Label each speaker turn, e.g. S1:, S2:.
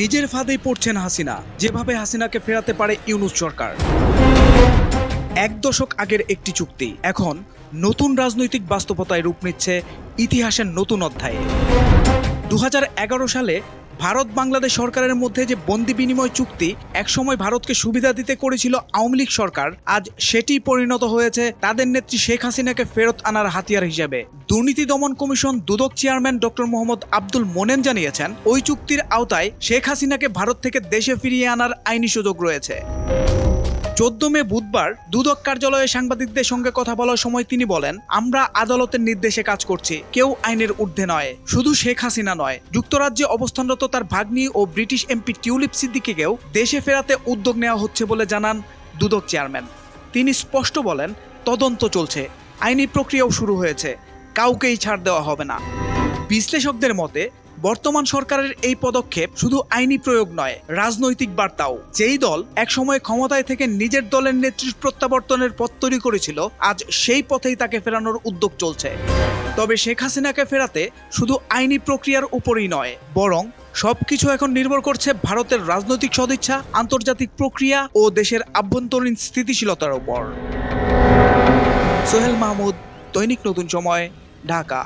S1: নিজের ফাঁদেই পড়ছেন হাসিনা। যেভাবে হাসিনাকে ফেরাতে পারে ইউনুস সরকার। এক দশক আগের একটি চুক্তি। এখন নতুন রাজনৈতিক বাস্তবতায় রূপ নিচ্ছে ইতিহাসের নতুন অধ্যায়ে। দু হাজার এগারো সালে ভারত বাংলাদেশ সরকারের মধ্যে যে বন্দি বিনিময় চুক্তি একসময় ভারতকে সুবিধা দিতে করেছিল আওয়ামী লীগ সরকার, আজ সেটি পরিণত হয়েছে তাদের নেত্রী শেখ হাসিনাকে ফেরত আনার হাতিয়ার হিসেবে। দুর্নীতি দমন কমিশন দুদক চেয়ারম্যান ডক্টর মোহাম্মদ আব্দুল মোনেন জানিয়েছেন, ওই চুক্তির আওতায় শেখ হাসিনাকে ভারত থেকে দেশে ফিরিয়ে আনার আইনি সুযোগ রয়েছে। চোদ্দ মে বুধবার দুদক কার্যালয়ে সাংবাদিকদের সঙ্গে কথা বলার সময় তিনি বলেন, আমরা আদালতের নির্দেশে কাজ করছি। কেউ আইনের ঊর্ধ্বে নয়। শুধু শেখ হাসিনা নয়। যুক্তরাজ্যে অবস্থানরত তার ভাগ্নি ও ব্রিটিশ এমপি টিউলিপ সিদ্দিকিকেও দেশে ফেরাতে উদ্যোগ নেওয়া হচ্ছে বলে জানান দুদক চেয়ারম্যান। তিনি স্পষ্ট বলেন, তদন্ত চলছে। আইনি প্রক্রিয়াও শুরু হয়েছে। কাউকেই ছাড় দেওয়া হবে না। বিশ্লেষকদের মতে বর্তমান সরকারের এই পদক্ষেপ শুধু আইনি প্রয়োগ নয়, রাজনৈতিক বার্তাও। যেই দল একসময় ক্ষমতায় থেকে নিজের দলের নেতৃত্ব প্রত্যাবর্তনের পথ তৈরি করেছিল, আজ সেই পথেই তাকে ফেরানোর উদ্যোগ চলছে। তবে শেখ হাসিনাকে ফেরাতে শুধু আইনি প্রক্রিয়ার উপরই নয়, বরং সবকিছু এখন নির্ভর করছে ভারতের রাজনৈতিক সদিচ্ছা, আন্তর্জাতিক প্রক্রিয়া ও দেশের আভ্যন্তরীণ স্থিতিশীলতার উপর। সোহেল মাহমুদ, দৈনিক নতুন সময়, ঢাকা।